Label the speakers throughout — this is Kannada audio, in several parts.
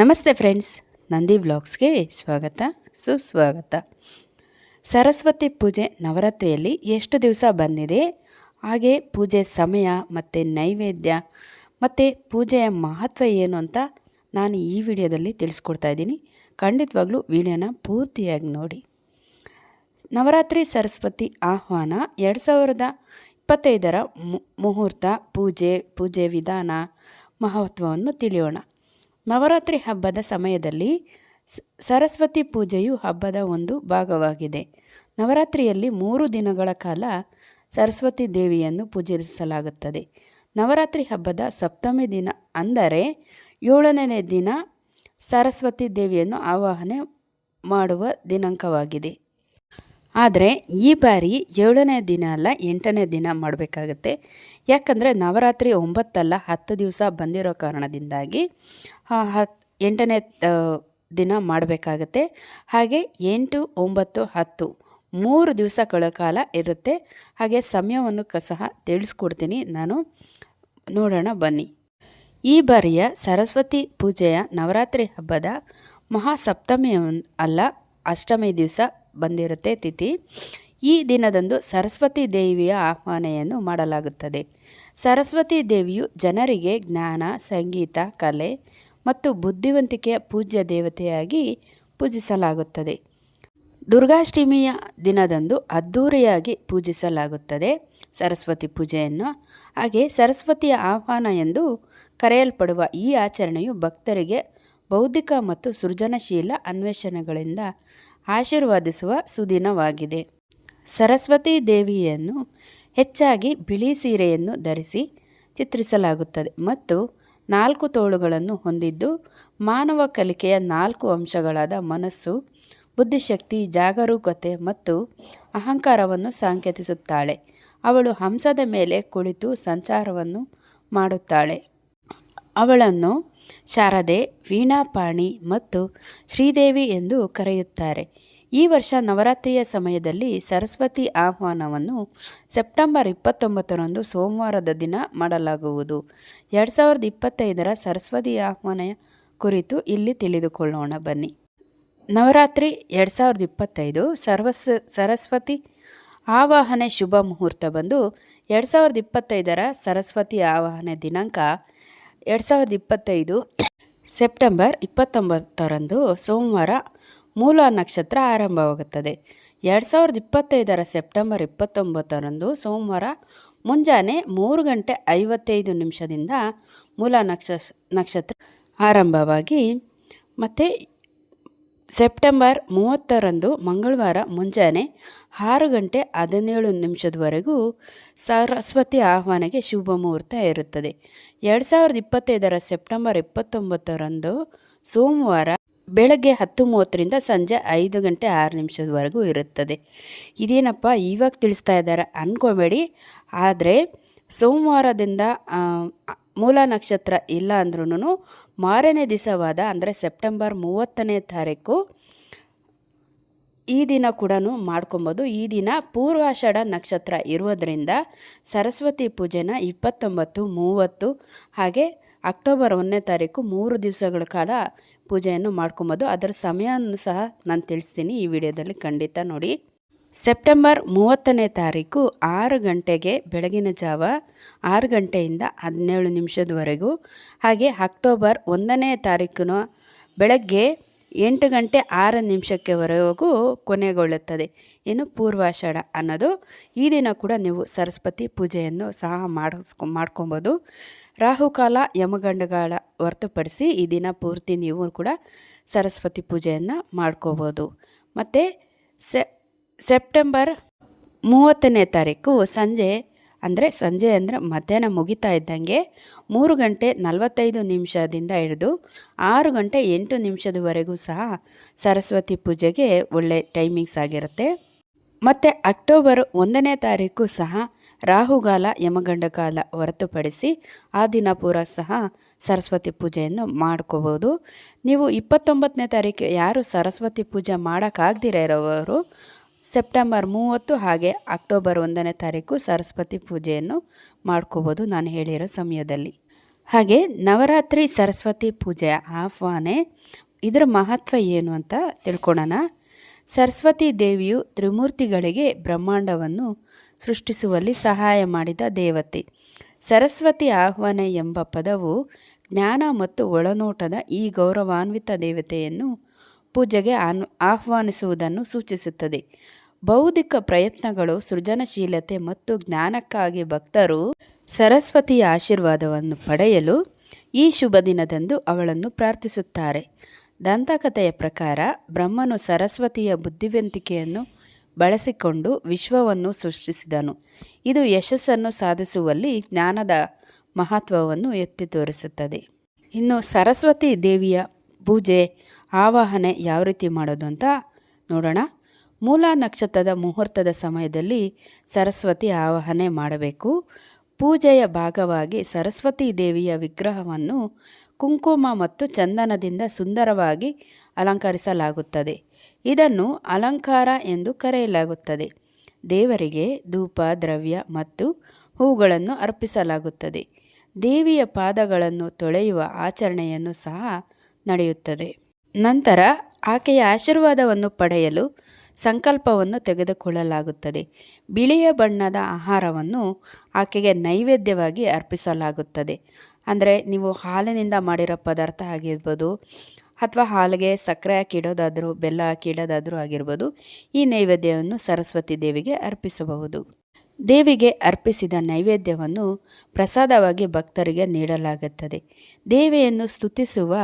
Speaker 1: ನಮಸ್ತೆ ಫ್ರೆಂಡ್ಸ್, ನಂದಿ ಬ್ಲಾಗ್ಸ್ಗೆ ಸ್ವಾಗತ, ಸುಸ್ವಾಗತ. ಸರಸ್ವತಿ ಪೂಜೆ ನವರಾತ್ರಿಯಲ್ಲಿ ಎಷ್ಟು ದಿವಸ ಬಂದಿದೆ? ಹಾಗೆ ಪೂಜೆ ಸಮಯ ಮತ್ತು ನೈವೇದ್ಯ ಮತ್ತು ಪೂಜೆಯ ಮಹತ್ವ ಏನು ಅಂತ ನಾನು ಈ ವಿಡಿಯೋದಲ್ಲಿ ತಿಳಿಸ್ಕೊಡ್ತಾ ಇದ್ದೀನಿ. ಖಂಡಿತವಾಗ್ಲೂ ವಿಡಿಯೋನ ಪೂರ್ತಿಯಾಗಿ ನೋಡಿ. ನವರಾತ್ರಿ ಸರಸ್ವತಿ ಆಹ್ವಾನ ಎರಡು ಸಾವಿರದ ಇಪ್ಪತ್ತೈದರ ಮುಹೂರ್ತ, ಪೂಜೆ ಪೂಜೆ ವಿಧಾನ ಮಹತ್ವವನ್ನು ತಿಳಿಯೋಣ. ನವರಾತ್ರಿ ಹಬ್ಬದ ಸಮಯದಲ್ಲಿ ಸರಸ್ವತಿ ಪೂಜೆಯು ಹಬ್ಬದ ಒಂದು ಭಾಗವಾಗಿದೆ. ನವರಾತ್ರಿಯಲ್ಲಿ ಮೂರು ದಿನಗಳ ಕಾಲ ಸರಸ್ವತಿ ದೇವಿಯನ್ನು ಪೂಜಿಸಲಾಗುತ್ತದೆ. ನವರಾತ್ರಿ ಹಬ್ಬದ ಸಪ್ತಮಿ ದಿನ ಅಂದರೆ ಏಳನೇ ದಿನ ಸರಸ್ವತಿ ದೇವಿಯನ್ನು ಆವಾಹನೆ ಮಾಡುವ ದಿನಾಂಕವಾಗಿದೆ. ಆದರೆ ಈ ಬಾರಿ ಏಳನೇ ದಿನ ಅಲ್ಲ, ಎಂಟನೇ ದಿನ ಮಾಡಬೇಕಾಗತ್ತೆ. ಯಾಕಂದರೆ ನವರಾತ್ರಿ ಒಂಬತ್ತಲ್ಲ ಹತ್ತು ದಿವಸ ಬಂದಿರೋ ಕಾರಣದಿಂದಾಗಿ ಹತ್ತು ಹತ್, ಎಂಟನೇ ದಿನ ಮಾಡಬೇಕಾಗತ್ತೆ. ಹಾಗೆ ಎಂಟು, ಒಂಬತ್ತು, ಹತ್ತು, ಮೂರು ದಿವಸಗಳ ಕಾಲ ಇರುತ್ತೆ. ಹಾಗೆ ಸಮಯವನ್ನು ಸಹ ತಿಳಿಸ್ಕೊಡ್ತೀನಿ ನಾನು. ನೋಡೋಣ, ಬನ್ನಿ. ಈ ಬಾರಿಯ ಸರಸ್ವತಿ ಪೂಜೆಯ ನವರಾತ್ರಿ ಹಬ್ಬದ ಮಹಾಸಪ್ತಮಿ ಅಲ್ಲ, ಅಷ್ಟಮಿ ದಿವಸ ಬಂದಿರುತ್ತೆ ತಿಥಿ. ಈ ದಿನದಂದು ಸರಸ್ವತಿ ದೇವಿಯ ಆಹ್ವಾನೆಯನ್ನು ಮಾಡಲಾಗುತ್ತದೆ. ಸರಸ್ವತಿ ದೇವಿಯು ಜನರಿಗೆ ಜ್ಞಾನ, ಸಂಗೀತ, ಕಲೆ ಮತ್ತು ಬುದ್ಧಿವಂತಿಕೆಯ ಪೂಜ್ಯ ದೇವತೆಯಾಗಿ ಪೂಜಿಸಲಾಗುತ್ತದೆ. ದುರ್ಗಾಷ್ಟಮಿಯ ದಿನದಂದು ಅದ್ಧೂರಿಯಾಗಿ ಪೂಜಿಸಲಾಗುತ್ತದೆ ಸರಸ್ವತಿ ಪೂಜೆಯನ್ನು. ಹಾಗೆ ಸರಸ್ವತಿಯ ಆಹ್ವಾನ ಎಂದು ಕರೆಯಲ್ಪಡುವ ಈ ಆಚರಣೆಯು ಭಕ್ತರಿಗೆ ಬೌದ್ಧಿಕ ಮತ್ತು ಸೃಜನಶೀಲ ಅನ್ವೇಷಣೆಗಳಿಂದ ಆಶೀರ್ವಾದಿಸುವ ಸುದಿನವಾಗಿದೆ. ಸರಸ್ವತಿ ದೇವಿಯನ್ನು ಹೆಚ್ಚಾಗಿ ಬಿಳಿ ಸೀರೆಯನ್ನು ಧರಿಸಿ ಚಿತ್ರಿಸಲಾಗುತ್ತದೆ ಮತ್ತು ನಾಲ್ಕು ತೋಳುಗಳನ್ನು ಹೊಂದಿದ್ದು ಮಾನವ ಕಲಿಕೆಯ ನಾಲ್ಕು ಅಂಶಗಳಾದ ಮನಸ್ಸು, ಬುದ್ಧಿಶಕ್ತಿ, ಜಾಗರೂಕತೆ ಮತ್ತು ಅಹಂಕಾರವನ್ನು ಸಾಂಕೇತಿಸುತ್ತಾಳೆ. ಅವಳು ಹಂಸದ ಮೇಲೆ ಕುಳಿತು ಸಂಚಾರವನ್ನು ಮಾಡುತ್ತಾಳೆ. ಅವಳನ್ನು ಶಾರದೆ, ವೀಣಾಪಾಣಿ ಮತ್ತು ಶ್ರೀದೇವಿ ಎಂದು ಕರೆಯುತ್ತಾರೆ. ಈ ವರ್ಷ ನವರಾತ್ರಿಯ ಸಮಯದಲ್ಲಿ ಸರಸ್ವತಿ ಆಹ್ವಾನವನ್ನು ಸೆಪ್ಟೆಂಬರ್ ಇಪ್ಪತ್ತೊಂಬತ್ತರಂದು ಸೋಮವಾರದ ದಿನ ಮಾಡಲಾಗುವುದು. ಎರಡು ಸಾವಿರದ ಇಪ್ಪತ್ತೈದರ ಸರಸ್ವತಿ ಆಹ್ವಾನ ಕುರಿತು ಇಲ್ಲಿ ತಿಳಿದುಕೊಳ್ಳೋಣ. ಬನ್ನಿ. ನವರಾತ್ರಿ ಎರಡು ಸಾವಿರದ ಇಪ್ಪತ್ತೈದು ಸರ್ವಸ್, ಸರಸ್ವತಿ ಆವಾಹನೆ ಶುಭ ಮುಹೂರ್ತ ಬಂದು ಎರಡು ಸಾವಿರದ ಇಪ್ಪತ್ತೈದರ ಸರಸ್ವತಿ ಆವಾಹನೆ ದಿನಾಂಕ ಎರಡು ಸಾವಿರದ ಇಪ್ಪತ್ತೈದು ಸೆಪ್ಟೆಂಬರ್ ಇಪ್ಪತ್ತೊಂಬತ್ತರಂದು ಸೋಮವಾರ ಮೂಲ ನಕ್ಷತ್ರ ಆರಂಭವಾಗುತ್ತದೆ. ಎರಡು ಸಾವಿರದ ಇಪ್ಪತ್ತೈದರ ಸೆಪ್ಟೆಂಬರ್ ಇಪ್ಪತ್ತೊಂಬತ್ತರಂದು ಸೋಮವಾರ ಮುಂಜಾನೆ ಮೂರು ಗಂಟೆ ಐವತ್ತೈದು ನಿಮಿಷದಿಂದ ಮೂಲ ನಕ್ಷ ನಕ್ಷತ್ರ ಆರಂಭವಾಗಿ ಮತ್ತು ಸೆಪ್ಟೆಂಬರ್ ಮೂವತ್ತರಂದು ಮಂಗಳವಾರ ಮುಂಜಾನೆ ಆರು ಗಂಟೆ ಹದಿನೇಳು ನಿಮಿಷದವರೆಗೂ ಸರಸ್ವತಿ ಆಹ್ವಾನಕ್ಕೆ ಶುಭ ಮುಹೂರ್ತ ಇರುತ್ತದೆ. ಎರಡು ಸಾವಿರದ ಇಪ್ಪತ್ತೈದರ ಸೆಪ್ಟೆಂಬರ್ ಇಪ್ಪತ್ತೊಂಬತ್ತರಂದು ಸೋಮವಾರ ಬೆಳಗ್ಗೆ ಹತ್ತು ಮೂವತ್ತರಿಂದ ಸಂಜೆ ಐದು ಗಂಟೆ ಆರು ನಿಮಿಷದವರೆಗೂ ಇರುತ್ತದೆ. ಇದೇನಪ್ಪ, ಇವಾಗ ತಿಳಿಸ್ತಾ ಇದ್ದಾರೆ ಅಂದ್ಕೋಬೇಡಿ ಆದರೆ ಸೋಮವಾರದಿಂದ ಮೂಲ ನಕ್ಷತ್ರ ಇಲ್ಲ ಅಂದ್ರೂ ಮಾರನೇ ದಿವಸವಾದ ಅಂದರೆ ಸೆಪ್ಟೆಂಬರ್ ಮೂವತ್ತನೇ ತಾರೀಕು ಈ ದಿನ ಕೂಡ ಮಾಡ್ಕೊಬೋದು. ಈ ದಿನ ಪೂರ್ವಾಷಾಢ ನಕ್ಷತ್ರ ಇರುವುದರಿಂದ ಸರಸ್ವತಿ ಪೂಜೆನ ಇಪ್ಪತ್ತೊಂಬತ್ತು, ಮೂವತ್ತು ಹಾಗೆ ಅಕ್ಟೋಬರ್ ಒಂದನೇ ತಾರೀಕು ಮೂರು ದಿವಸಗಳ ಕಾಲ ಪೂಜೆಯನ್ನು ಮಾಡ್ಕೊಬೋದು. ಅದರ ಸಮಯವನ್ನು ಸಹ ನಾನು ತಿಳಿಸ್ತೀನಿ ಈ ವಿಡಿಯೋದಲ್ಲಿ ಖಂಡಿತ ನೋಡಿ. ಸೆಪ್ಟೆಂಬರ್ ಮೂವತ್ತನೇ ತಾರೀಕು ಆರು ಗಂಟೆಗೆ ಬೆಳಗಿನ ಜಾವ ಆರು ಗಂಟೆಯಿಂದ ಹದಿನೇಳು ನಿಮಿಷದವರೆಗೂ ಹಾಗೆ ಅಕ್ಟೋಬರ್ ಒಂದನೇ ತಾರೀಕಿನ ಬೆಳಗ್ಗೆ ಎಂಟು ಗಂಟೆ ಆರು ನಿಮಿಷಕ್ಕೆವರೆಗೂ ಕೊನೆಗೊಳ್ಳುತ್ತದೆ. ಏನು ಪೂರ್ವಾಷಾಢ ಅನ್ನೋದು ಈ ದಿನ ಕೂಡ ನೀವು ಸರಸ್ವತಿ ಪೂಜೆಯನ್ನು ಸಹ ಮಾಡಿಸ್ಕೊ, ಮಾಡ್ಕೊಬೋದು. ರಾಹುಕಾಲ ಯಮಗಂಡಗಳ ಹೊರತುಪಡಿಸಿ ಈ ದಿನ ಪೂರ್ತಿ ನೀವು ಕೂಡ ಸರಸ್ವತಿ ಪೂಜೆಯನ್ನು ಮಾಡ್ಕೋಬೋದು. ಮತ್ತು ಸೆ ಸೆಪ್ಟೆಂಬರ್ ಮೂವತ್ತನೇ ತಾರೀಕು ಸಂಜೆ, ಅಂದರೆ ಸಂಜೆ ಅಂದರೆ ಮಧ್ಯಾಹ್ನ ಮುಗಿತಾ ಇದ್ದಂಗೆ ಮೂರು ಗಂಟೆ ನಲವತ್ತೈದು ನಿಮಿಷದಿಂದ ಹಿಡಿದು ಆರು ಗಂಟೆ ಎಂಟು ನಿಮಿಷದವರೆಗೂ ಸಹ ಸರಸ್ವತಿ ಪೂಜೆಗೆ ಒಳ್ಳೆ ಟೈಮಿಂಗ್ಸ್ ಆಗಿರುತ್ತೆ. ಮತ್ತು ಅಕ್ಟೋಬರ್ ಒಂದನೇ ತಾರೀಕು ಸಹ ರಾಹುಗಾಲ, ಯಮಗಂಡ ಕಾಲ ಹೊರತುಪಡಿಸಿ ಆ ದಿನ ಪೂರ ಸಹ ಸರಸ್ವತಿ ಪೂಜೆಯನ್ನು ಮಾಡ್ಕೋಬೋದು. ನೀವು ಇಪ್ಪತ್ತೊಂಬತ್ತನೇ ತಾರೀಕು ಯಾರು ಸರಸ್ವತಿ ಪೂಜೆ ಮಾಡೋಕ್ಕಾಗ್ದಿರ ಇರೋವರು ಸೆಪ್ಟೆಂಬರ್ ಮೂವತ್ತು ಹಾಗೆ ಅಕ್ಟೋಬರ್ ಒಂದನೇ ತಾರೀಕು ಸರಸ್ವತಿ ಪೂಜೆಯನ್ನು ಮಾಡ್ಕೋಬೋದು ನಾನು ಹೇಳಿರೋ ಸಮಯದಲ್ಲಿ. ಹಾಗೆ ನವರಾತ್ರಿ ಸರಸ್ವತಿ ಪೂಜೆಯ ಆಹ್ವಾನೆ, ಇದರ ಮಹತ್ವ ಏನು ಅಂತ ತಿಳ್ಕೊಳ್ಳೋಣ ಸರಸ್ವತಿ ದೇವಿಯು ತ್ರಿಮೂರ್ತಿಗಳಿಗೆ ಬ್ರಹ್ಮಾಂಡವನ್ನು ಸೃಷ್ಟಿಸುವಲ್ಲಿ ಸಹಾಯ ಮಾಡಿದ ದೇವತೆ. ಸರಸ್ವತಿ ಆಹ್ವಾನ ಎಂಬ ಪದವು ಜ್ಞಾನ ಮತ್ತು ಒಳನೋಟದ ಈ ಗೌರವಾನ್ವಿತ ದೇವತೆಯನ್ನು ಪೂಜೆಗೆ ಆನ್ ಆಹ್ವಾನಿಸುವುದನ್ನು ಸೂಚಿಸುತ್ತದೆ. ಬೌದ್ಧಿಕ ಪ್ರಯತ್ನಗಳು ಸೃಜನಶೀಲತೆ ಮತ್ತು ಜ್ಞಾನಕ್ಕಾಗಿ ಭಕ್ತರು ಸರಸ್ವತಿಯ ಆಶೀರ್ವಾದವನ್ನು ಪಡೆಯಲು ಈ ಶುಭ ದಿನದಂದು ಅವಳನ್ನು ಪ್ರಾರ್ಥಿಸುತ್ತಾರೆ. ದಂತಕಥೆಯ ಪ್ರಕಾರ ಬ್ರಹ್ಮನು ಸರಸ್ವತಿಯ ಬುದ್ಧಿವಂತಿಕೆಯನ್ನು ಬಳಸಿಕೊಂಡು ವಿಶ್ವವನ್ನು ಸೃಷ್ಟಿಸಿದನು. ಇದು ಯಶಸ್ಸನ್ನು ಸಾಧಿಸುವಲ್ಲಿ ಜ್ಞಾನದ ಮಹತ್ವವನ್ನು ಎತ್ತಿ ತೋರಿಸುತ್ತದೆ. ಇನ್ನು ಸರಸ್ವತಿ ದೇವಿಯ ಪೂಜೆ, ಆವಾಹನೆ ಯಾವ ರೀತಿ ಮಾಡೋದು ಅಂತ ನೋಡೋಣ. ಮೂಲ ನಕ್ಷತ್ರದ ಮುಹೂರ್ತದ ಸಮಯದಲ್ಲಿ ಸರಸ್ವತಿ ಆವಾಹನೆ ಮಾಡಬೇಕು. ಪೂಜೆಯ ಭಾಗವಾಗಿ ಸರಸ್ವತಿ ದೇವಿಯ ವಿಗ್ರಹವನ್ನು ಕುಂಕುಮ ಮತ್ತು ಚಂದನದಿಂದ ಸುಂದರವಾಗಿ ಅಲಂಕರಿಸಲಾಗುತ್ತದೆ. ಇದನ್ನು ಅಲಂಕಾರ ಎಂದು ಕರೆಯಲಾಗುತ್ತದೆ. ದೇವರಿಗೆ ಧೂಪ, ದ್ರವ್ಯ ಮತ್ತು ಹೂಗಳನ್ನು ಅರ್ಪಿಸಲಾಗುತ್ತದೆ. ದೇವಿಯ ಪಾದಗಳನ್ನು ತೊಳೆಯುವ ಆಚರಣೆಯನ್ನು ಸಹ ನಡೆಯುತ್ತದೆ. ನಂತರ ಆಕೆಯ ಆಶೀರ್ವಾದವನ್ನು ಪಡೆಯಲು ಸಂಕಲ್ಪವನ್ನು ತೆಗೆದುಕೊಳ್ಳಲಾಗುತ್ತದೆ. ಬಿಳಿಯ ಬಣ್ಣದ ಆಹಾರವನ್ನು ಆಕೆಗೆ ನೈವೇದ್ಯವಾಗಿ ಅರ್ಪಿಸಲಾಗುತ್ತದೆ. ಅಂದರೆ ನೀವು ಹಾಲಿನಿಂದ ಮಾಡಿರೋ ಪದಾರ್ಥ ಆಗಿರ್ಬೋದು ಅಥವಾ ಹಾಲಿಗೆ ಸಕ್ಕರೆ ಹಾಕಿ ಇಡೋದಾದರೂ, ಬೆಲ್ಲ ಹಾಕಿ ಇಡೋದಾದರೂ ಆಗಿರ್ಬೋದು, ಈ ನೈವೇದ್ಯವನ್ನು ಸರಸ್ವತಿ ದೇವಿಗೆ ಅರ್ಪಿಸಬಹುದು. ದೇವಿಗೆ ಅರ್ಪಿಸಿದ ನೈವೇದ್ಯವನ್ನು ಪ್ರಸಾದವಾಗಿ ಭಕ್ತರಿಗೆ ನೀಡಲಾಗುತ್ತದೆ. ದೇವಿಯನ್ನು ಸ್ತುತಿಸುವ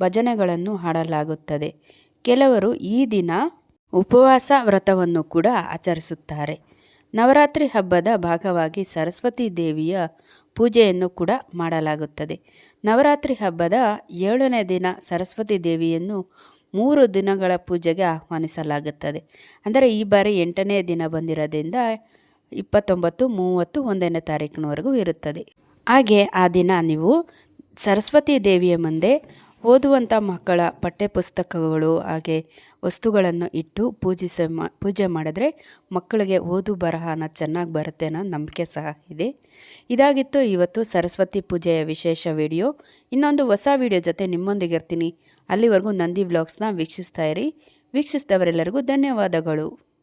Speaker 1: ಭಜನೆಗಳನ್ನು ಹಾಡಲಾಗುತ್ತದೆ. ಕೆಲವರು ಈ ದಿನ ಉಪವಾಸ ವ್ರತವನ್ನು ಕೂಡ ಆಚರಿಸುತ್ತಾರೆ. ನವರಾತ್ರಿ ಹಬ್ಬದ ಭಾಗವಾಗಿ ಸರಸ್ವತಿ ದೇವಿಯ ಪೂಜೆಯನ್ನು ಕೂಡ ಮಾಡಲಾಗುತ್ತದೆ. ನವರಾತ್ರಿ ಹಬ್ಬದ ಏಳನೇ ದಿನ ಸರಸ್ವತಿ ದೇವಿಯನ್ನು ಮೂರು ದಿನಗಳ ಪೂಜೆಗೆ ಆಹ್ವಾನಿಸಲಾಗುತ್ತದೆ. ಅಂದರೆ ಈ ಬಾರಿ ಎಂಟನೇ ದಿನ ಬಂದಿರೋದ್ರಿಂದ ಇಪ್ಪತ್ತೊಂಬತ್ತು, ಮೂವತ್ತು ಒಂದನೇ ತಾರೀಕಿನವರೆಗೂ ಇರುತ್ತದೆ. ಹಾಗೆ ಆ ದಿನ ನೀವು ಸರಸ್ವತಿ ದೇವಿಯ ಮುಂದೆ ಓದುವಂಥ ಮಕ್ಕಳ ಪಠ್ಯಪುಸ್ತಕಗಳು, ಹಾಗೆ ವಸ್ತುಗಳನ್ನು ಇಟ್ಟು ಪೂಜಿಸ ಪೂಜೆ ಮಾಡಿದ್ರೆ ಮಕ್ಕಳಿಗೆ ಓದು ಬರಹನ ಚೆನ್ನಾಗಿ ಬರುತ್ತೆ ಅನ್ನೋ ನಂಬಿಕೆ ಸಹ ಇದೆ. ಇದಾಗಿತ್ತು ಇವತ್ತು ಸರಸ್ವತಿ ಪೂಜೆಯ ವಿಶೇಷ ವಿಡಿಯೋ. ಇನ್ನೊಂದು ಹೊಸ ವಿಡಿಯೋ ಜೊತೆ ನಿಮ್ಮೊಂದಿಗೆ ಇರ್ತೀನಿ. ಅಲ್ಲಿವರೆಗೂ ನಂದಿ ವ್ಲಾಗ್ಸ್ನ ವೀಕ್ಷಿಸ್ತಾ ಇರಿ. ವೀಕ್ಷಿಸಿದವರೆಲ್ಲರಿಗೂ ಧನ್ಯವಾದಗಳು.